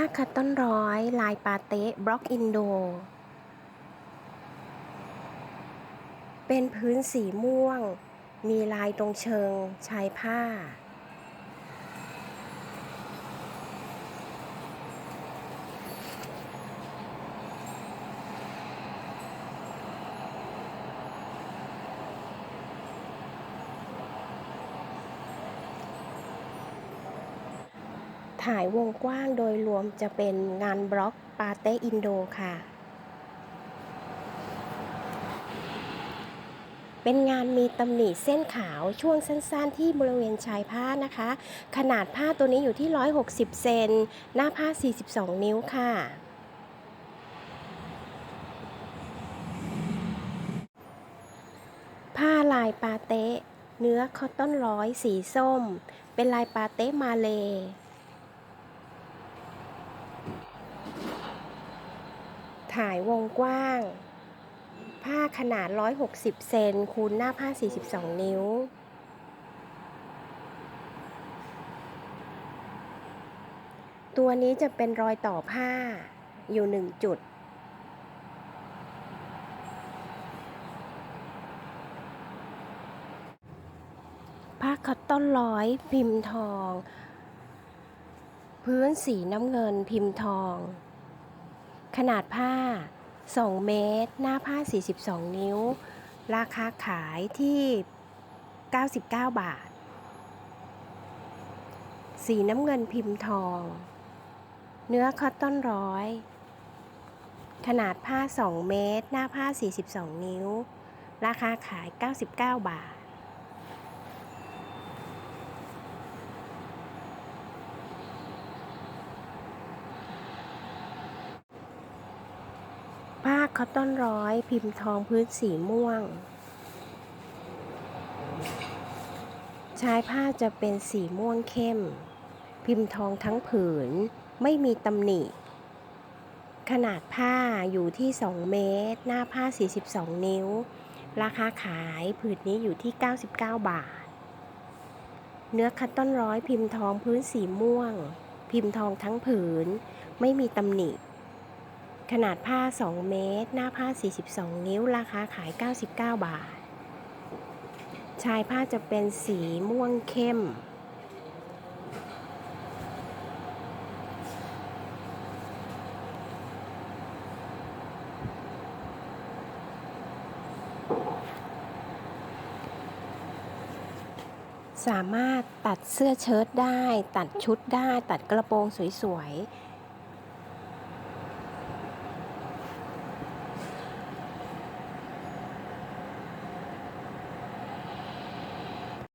ผ้าคัตตอนร้อย ลายปาเต้บล็อกอินโด เป็นพื้นสีม่วง มีลายตรงเชิงชายผ้า ถ่ายวงกว้างโดยรวมจะเป็นงานบล็อกปาเต้อินโดค่ะ เป็นงานมีตำหนิเส้นขาวช่วงสั้นๆ ที่บริเวณชายผ้านะคะ ขนาดผ้าตัวนี้อยู่ที่ 160 เซน หน้าผ้า 42 นิ้วค่ะผ้าลายปาเต้เนื้อคอตตอนร้อยสีส้ม เป็นลายปาเต้มาเล ถ่ายวงกว้าง ผ้าขนาด 160 เซนคูณหน้าผ้า 42 นิ้ว ตัวนี้จะเป็นรอยต่อผ้าอยู่1จุด ผ้าคอตตอนร้อยพิมพ์ทอง พื้นสีน้ำเงินพิมพ์ทอง ขนาดผ้า 2 เมตร หน้าผ้า 42 นิ้ว ราคาขายที่ 99 บาท สีน้ำเงินพิมพ์ทอง เนื้อคอตตอนร้อย ขนาดผ้า 2 เมตร หน้าผ้า 42 นิ้ว ราคาขาย 99 บาท ผ้าคอตตอนร้อย พิมพ์ทองพื้นสีม่วง ชายผ้าจะเป็นสีม่วงเข้ม พิมพ์ทองทั้งผืน ไม่มีตำหนิ ขนาดผ้าอยู่ที่ 2 เมตร หน้าผ้า 42 นิ้ว ราคาขายผืนนี้อยู่ที่ 99 บาท เนื้อคัตตอนร้อยพิมพ์ทองพื้นสีม่วง พิมพ์ทองทั้งผืน ไม่มีตำหนิ ขนาดผ้า 2 เมตร หน้าผ้า 42 นิ้ว ราคาขาย 99 บาท ชายผ้าจะเป็นสีม่วงเข้ม สามารถตัดเสื้อเชิ้ตได้ ตัดชุดได้ ตัดกระโปรงสวยๆ